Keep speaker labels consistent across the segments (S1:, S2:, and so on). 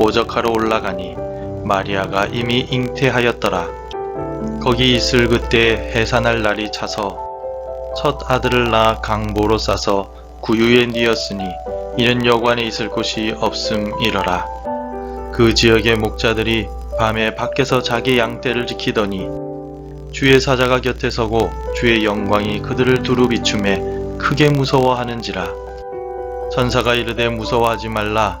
S1: 고적하러 올라가니 마리아가 이미 잉태하였더라. 거기 있을 그때 해산할 날이 차서 첫 아들을 낳아 강보로 싸서 구유에 뉘었으니 이는 여관에 있을 곳이 없음이러라. 그 지역의 목자들이 밤에 밖에서 자기 양떼를 지키더니 주의 사자가 곁에 서고 주의 영광이 그들을 두루 비춤에 크게 무서워하는지라. 천사가 이르되 무서워하지 말라.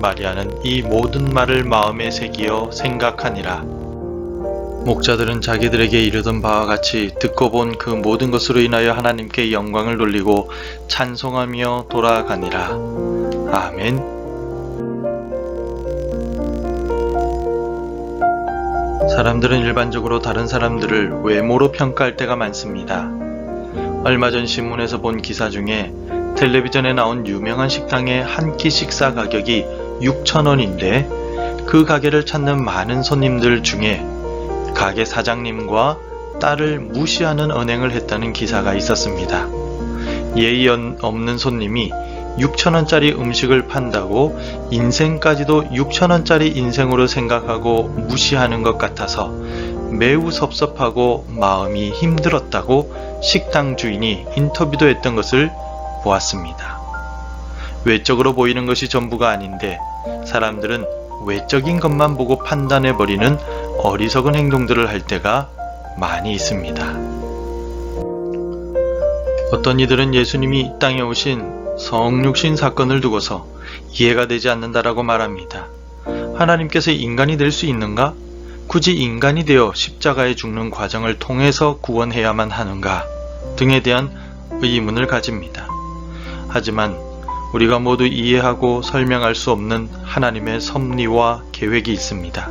S1: 마리아는 이 모든 말을 마음에 새기어 생각하니라. 목자들은 자기들에게 이르던 바와 같이 듣고 본 그 모든 것으로 인하여 하나님께 영광을 돌리고 찬송하며 돌아가니라. 아멘. 사람들은 일반적으로 다른 사람들을 외모로 평가할 때가 많습니다. 얼마 전 신문에서 본 기사 중에 텔레비전에 나온 유명한 식당의 한 끼 식사 가격이 6,000원인데 그 가게를 찾는 많은 손님들 중에 가게 사장님과 딸을 무시하는 언행을 했다는 기사가 있었습니다. 예의 없는 손님이 6천원짜리 음식을 판다고 인생까지도 6천원짜리 인생으로 생각하고 무시하는 것 같아서 매우 섭섭하고 마음이 힘들었다고 식당 주인이 인터뷰도 했던 것을 보았습니다. 외적으로 보이는 것이 전부가 아닌데 사람들은 외적인 것만 보고 판단해버리는 어리석은 행동들을 할 때가 많이 있습니다. 어떤 이들은 예수님이 이 땅에 오신 성육신 사건을 두고서 이해가 되지 않는다라고 말합니다. 하나님께서 인간이 될 수 있는가? 굳이 인간이 되어 십자가에 죽는 과정을 통해서 구원해야만 하는가? 등에 대한 의문을 가집니다. 하지만 우리가 모두 이해하고 설명할 수 없는 하나님의 섭리와 계획이 있습니다.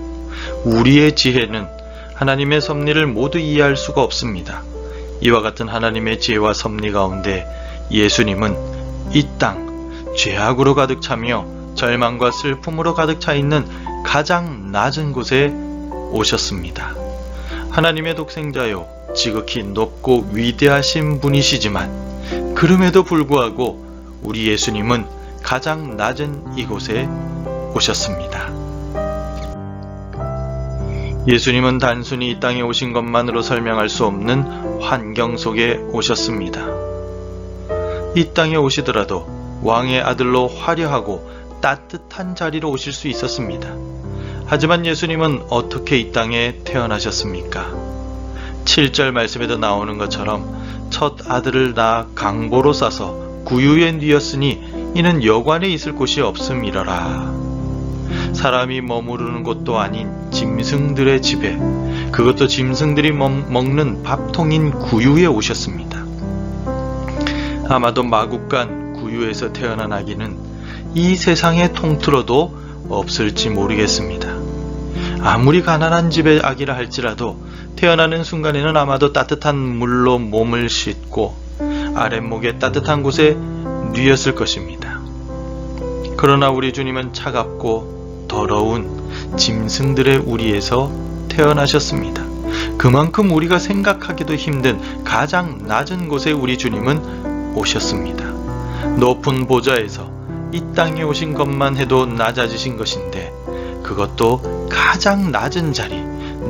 S1: 우리의 지혜는 하나님의 섭리를 모두 이해할 수가 없습니다. 이와 같은 하나님의 지혜와 섭리 가운데 예수님은 이 땅 죄악으로 가득 차며 절망과 슬픔으로 가득 차 있는 가장 낮은 곳에 오셨습니다. 하나님의 독생자요 지극히 높고 위대하신 분이시지만 그럼에도 불구하고 우리 예수님은 가장 낮은 이곳에 오셨습니다. 예수님은 단순히 이 땅에 오신 것만으로 설명할 수 없는 환경 속에 오셨습니다. 이 땅에 오시더라도 왕의 아들로 화려하고 따뜻한 자리로 오실 수 있었습니다. 하지만 예수님은 어떻게 이 땅에 태어나셨습니까? 7절 말씀에도 나오는 것처럼 첫 아들을 낳아 강보로 싸서 구유에 뉘었으니 이는 여관에 있을 곳이 없음이러라. 사람이 머무르는 곳도 아닌 짐승들의 집에 그것도 짐승들이 먹, 먹는 밥통인 구유에 오셨습니다. 아마도 마국간 구유에서 태어난 아기는 이 세상에 통틀어도 없을지 모르겠습니다. 아무리 가난한 집의 아기라 할지라도 태어나는 순간에는 아마도 따뜻한 물로 몸을 씻고 아랫목에 따뜻한 곳에 뉘었을 것입니다. 그러나 우리 주님은 차갑고 더러운 짐승들의 우리에서 태어나셨습니다. 그만큼 우리가 생각하기도 힘든 가장 낮은 곳에 우리 주님은 오셨습니다. 높은 보좌에서 이 땅에 오신 것만 해도 낮아지신 것인데 그것도 가장 낮은 자리,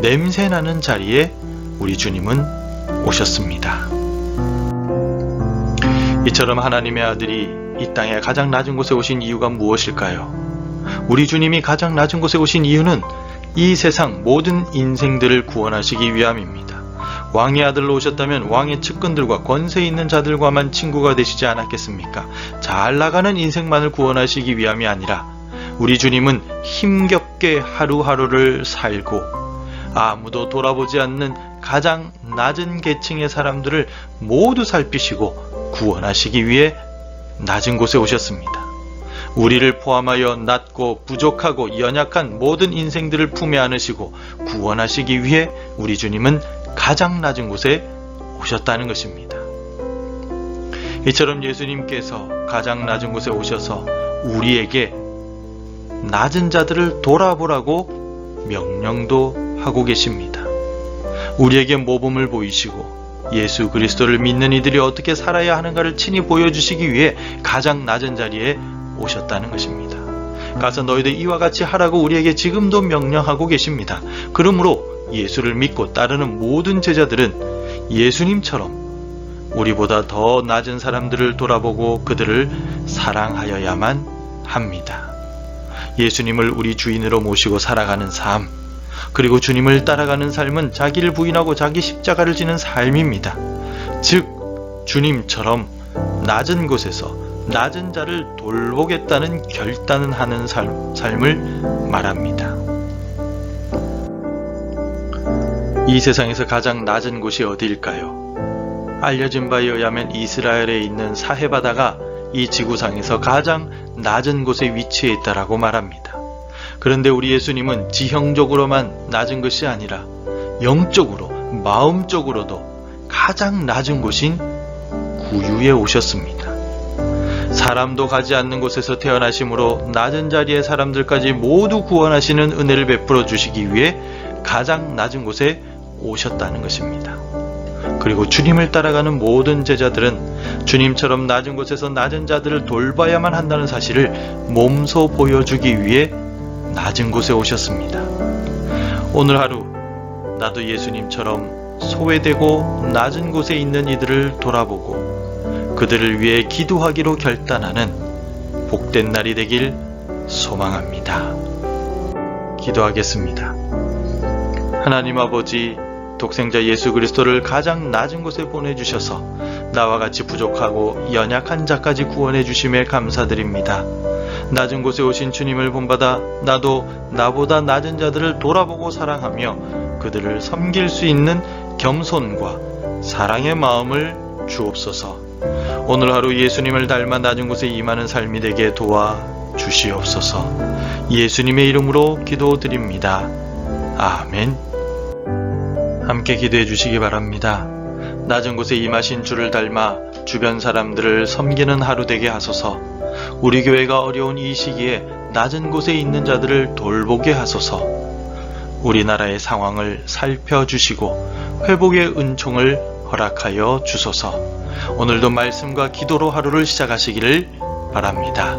S1: 냄새나는 자리에 우리 주님은 오셨습니다. 이처럼 하나님의 아들이 이 땅에 가장 낮은 곳에 오신 이유가 무엇일까요? 우리 주님이 가장 낮은 곳에 오신 이유는 이 세상 모든 인생들을 구원하시기 위함입니다. 왕의 아들로 오셨다면 왕의 측근들과 권세 있는 자들과만 친구가 되시지 않았겠습니까? 잘 나가는 인생만을 구원하시기 위함이 아니라 우리 주님은 힘겹게 하루하루를 살고 아무도 돌아보지 않는 가장 낮은 계층의 사람들을 모두 살피시고 구원하시기 위해 낮은 곳에 오셨습니다. 우리를 포함하여 낮고 부족하고 연약한 모든 인생들을 품에 안으시고 구원하시기 위해 우리 주님은 가장 낮은 곳에 오셨다는 것입니다. 이처럼 예수님께서 가장 낮은 곳에 오셔서 우리에게 낮은 자들을 돌아보라고 명령도 하고 계십니다. 우리에게 모범을 보이시고 예수 그리스도를 믿는 이들이 어떻게 살아야 하는가를 친히 보여주시기 위해 가장 낮은 자리에 오셨다는 것입니다. 가서 너희들 이와 같이 하라고 우리에게 지금도 명령하고 계십니다. 그러므로 예수를 믿고 따르는 모든 제자들은 예수님처럼 우리보다 더 낮은 사람들을 돌아보고 그들을 사랑하여야만 합니다. 예수님을 우리 주인으로 모시고 살아가는 삶, 그리고 주님을 따라가는 삶은 자기를 부인하고 자기 십자가를 지는 삶입니다. 즉, 주님처럼 낮은 곳에서 낮은 자를 돌보겠다는 결단을 하는 삶, 삶을 말합니다. 이 세상에서 가장 낮은 곳이 어디일까요? 알려진 바에 의하면 이스라엘에 있는 사해바다가 이 지구상에서 가장 낮은 곳에 위치해 있다라고 말합니다. 그런데 우리 예수님은 지형적으로만 낮은 것이 아니라 영적으로, 마음적으로도 가장 낮은 곳인 구유에 오셨습니다. 사람도 가지 않는 곳에서 태어나심으로 낮은 자리의 사람들까지 모두 구원하시는 은혜를 베풀어 주시기 위해 가장 낮은 곳에 오셨다는 것입니다. 그리고 주님을 따라가는 모든 제자들은 주님처럼 낮은 곳에서 낮은 자들을 돌봐야만 한다는 사실을 몸소 보여주기 위해 낮은 곳에 오셨습니다. 오늘 하루 나도 예수님처럼 소외되고 낮은 곳에 있는 이들을 돌아보고 그들을 위해 기도하기로 결단하는 복된 날이 되길 소망합니다. 기도하겠습니다. 하나님 아버지, 독생자 예수 그리스도를 가장 낮은 곳에 보내주셔서 나와 같이 부족하고 연약한 자까지 구원해 주심에 감사드립니다. 낮은 곳에 오신 주님을 본받아 나도 나보다 낮은 자들을 돌아보고 사랑하며 그들을 섬길 수 있는 겸손과 사랑의 마음을 주옵소서. 오늘 하루 예수님을 닮아 낮은 곳에 임하는 삶이 되게 도와 주시옵소서. 예수님의 이름으로 기도드립니다. 아멘. 함께 기도해 주시기 바랍니다. 낮은 곳에 임하신 주를 닮아 주변 사람들을 섬기는 하루 되게 하소서. 우리 교회가 어려운 이 시기에 낮은 곳에 있는 자들을 돌보게 하소서. 우리나라의 상황을 살펴주시고 회복의 은총을 허락하여 주소서. 오늘도 말씀과 기도로 하루를 시작하시기를 바랍니다.